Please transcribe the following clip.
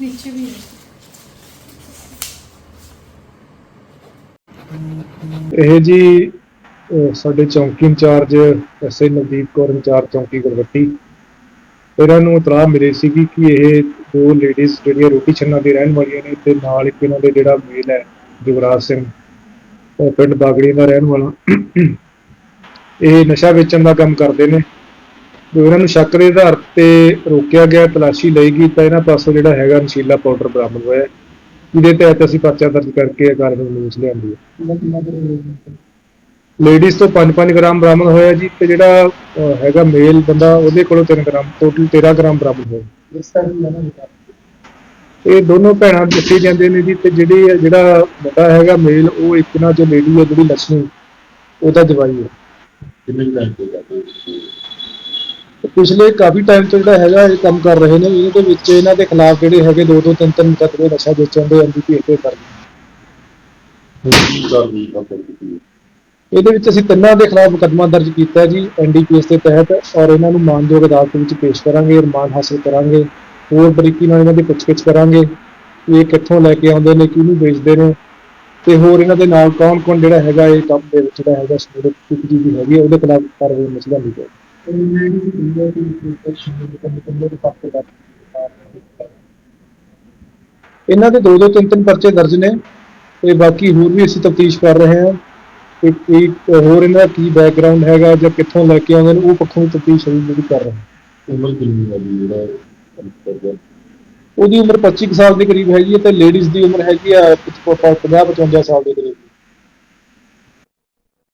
ਵਿੱਚ ਵੀ ਹੈ। ਇਹ ਜੀ ਸਾਡੇ ਚੌਂਕੀ incharge SA Navdeep Kaur incharge ਚੌਂਕੀ ਗੁਰਵੱਟੀ। ਇਹਨਾਂ ਨੂੰ ਇਤਲਾਹ ਮਿਲੀ ਸੀਗੀ ਕਿ ਇਹ ਦੋ ਲੇਡੀਜ਼ ਜਿਹੜੀਆਂ ਰੋਟੀ ਛੰਨਾ ਦੇ ਰਹਿਣ ਵਾਲੀਆਂ ਨੇ ਤੇ ਨਾਲ ਇੱਕ ਇਹਨਾਂ ਦੇ ਜਿਹੜਾ ਮੇਲ ਹੈ ਜੁਗਰਾਜ ਸਿੰਘ, ਉਹ ਪਿੰਡ ਬਾਗੜੀ ਦਾ ਰਹਿਣ ਵਾਲਾ। ਇਹ ਨਸ਼ਾ ਵੇਚਣ ਦਾ ਕੰਮ ਕਰਦੇ ਨੇ। ਜੋ ਇਹਨਾਂ ਨੂੰ ਸ਼ੱਕ ਦੇ ਆਧਾਰ ਤੇ ਰੋਕਿਆ ਗਿਆ ਤਲਾਸ਼ੀ ਲਈ ਗਈ ਤਾਂ ਇਹਨਾਂ ਪਾਸੋਂ ਜਿਹੜਾ ਹੈਗਾ ਨਸ਼ੀਲਾ ਪਾਊਡਰ ਬਰਾਮਦ ਹੋਇਆ। ਜਿਹਦੇ ਤਹਿਤ ਅਸੀਂ ਪਰਚਾ ਦਰਜ ਕਰਕੇ ਇਹ ਕਾਰਵਾਈ ਨਿਊਜ਼ ਲਿਆਂਦੀ ਹੈ। ਲੇਡੀਜ਼ ਤੋਂ 5-5 ਗ੍ਰਾਮ ਬਰਾਮਦ ਹੋਇਆ ਜੀ ਤੇ ਜਿਹੜਾ ਹੈਗਾ ਮੇਲ ਬੰਦਾ ਉਹਦੇ ਕੋਲੋਂ 3 ਗ੍ਰਾਮ ਟੋਟਲ 13 ਗ੍ਰਾਮ ਬਰਾਮਦ ਹੋਇਆ। ਇਹ ਦੋਨੋਂ ਭੈਣਾਂ ਦੱਸੇ ਜਾਂਦੇ ਨੇ ਜੀ ਤੇ ਜਿਹੜੀ ਜਿਹੜਾ ਮੁੰਡਾ ਹੈਗਾ ਮੇਲ ਉਹ ਇੱਕ ਨਾਲ ਜੋ ਲੇਡੀ ਹੈ ਜਿਹੜੀ ਲక్ష్ਮੀ ਉਹਦਾ ਜਵਾਈ ਹੈ। ਕਿੰਨੇ ਟਾਈਮ ਤੋਂ ਤੇ ਪਿਛਲੇ ਕਾਫੀ ਟਾਈਮ ਤੋਂ ਜਿਹੜਾ ਹੈਗਾ ਇਹ ਕੰਮ ਕਰ ਰਹੇ ਨੇ, ਇਹਦੇ ਵਿੱਚ ਇਹਨਾਂ ਦੇ ਖਿਲਾਫ ਜਿਹੜੇ ਹੈਗੇ ਦੋ ਦੋ ਤਿੰਨ ਤਿੰਨ ਮੁਕੱਦਮੇ ਨਸ਼ਾ ਵੇਚਣ ਦੇ ਐਨਡੀਪੀਏ ਤੇ ਦਰਜ ਇਹਦੇ ਵਿੱਚ ਅਸੀਂ ਤਿੰਨਾਂ ਦੇ ਖਿਲਾਫ ਮੁਕੱਦਮਾ ਦਰਜ ਕੀਤਾ ਜੀ ਐਨਡੀਪੀਐਸ ਦੇ ਤਹਿਤ, ਔਰ ਇਹਨਾਂ ਨੂੰ ਮਾਨਯੋਗ ਅਦਾਲਤ ਵਿੱਚ ਪੇਸ਼ ਕਰਾਂਗੇ, ਰਿਮਾਂਡ ਹਾਸਲ ਕਰਾਂਗੇ, ਹੋਰ ਬਰੀਕੀ ਨਾਲ ਇਹਨਾਂ ਦੀ ਪੁੱਛਗਿੱਛ ਕਰਾਂਗੇ ਇਹ ਕਿੱਥੋਂ ਲੈ ਕੇ ਆਉਂਦੇ ਨੇ, ਕਿਹਨੂੰ ਵੇਚਦੇ ਨੇ, ਤੇ ਹੋਰ ਇਹਨਾਂ ਦੇ ਨਾਲ ਕੌਣ ਕੌਣ ਜਿਹੜਾ ਹੈਗਾ ਇਹ ਕੰਮ ਦੇ ਵਿੱਚ ਜਿਹੜਾ ਹੈਗਾ ਸਟੂਡੈਂਟ ਇੱਕ ਜੀ ਵੀ ਹੈਗੀ ਉਹਦੇ ਖਿਲਾਫ ਕਾਰਵਾਈ ਮਸਲਾ ਨਹੀਂ ਹੈ ਇਹਨਾਂ ਦੇ ਦੋ ਦੋ ਤਿੰਨ ਤਿੰਨ ਪਰਚੇ ਦਰਜ ਨੇ ਤੇ ਬਾਕੀ ਹੋਰ ਵੀ ਅਸੀਂ ਤਫਤੀਸ਼ ਕਰ ਰਹੇ ਹਾਂ ਕਿ ਕੀ ਹੋਰ ਇਹਨਾਂ ਦਾ ਕੀ ਬੈਕਗ੍ਰਾਉਂਡ ਹੈਗਾ ਜਾਂ ਕਿੱਥੋਂ ਲੈ ਕੇ ਆਉਂਦੇ ਨੇ ਉਹ ਪੱਖੋਂ ਵੀ ਤਫਤੀਸ਼ ਅਸੀਂ ਜਿਹੜੀ ਕਰ ਰਹੇ ਹਾਂ। ਉਮਰ ਕਿੰਨੀ ਹੈ ਜੀ ਜਿਹੜਾ ਉਹਦੀ ਉਮਰ 25 ਕੁ ਸਾਲ ਦੇ ਕਰੀਬ ਹੈਗੀ ਹੈ ਤੇ ਲੇਡੀਜ਼ ਦੀ ਉਮਰ ਹੈਗੀ ਆ 50 55 ਸਾਲ ਦੇ ਕਰੀਬ।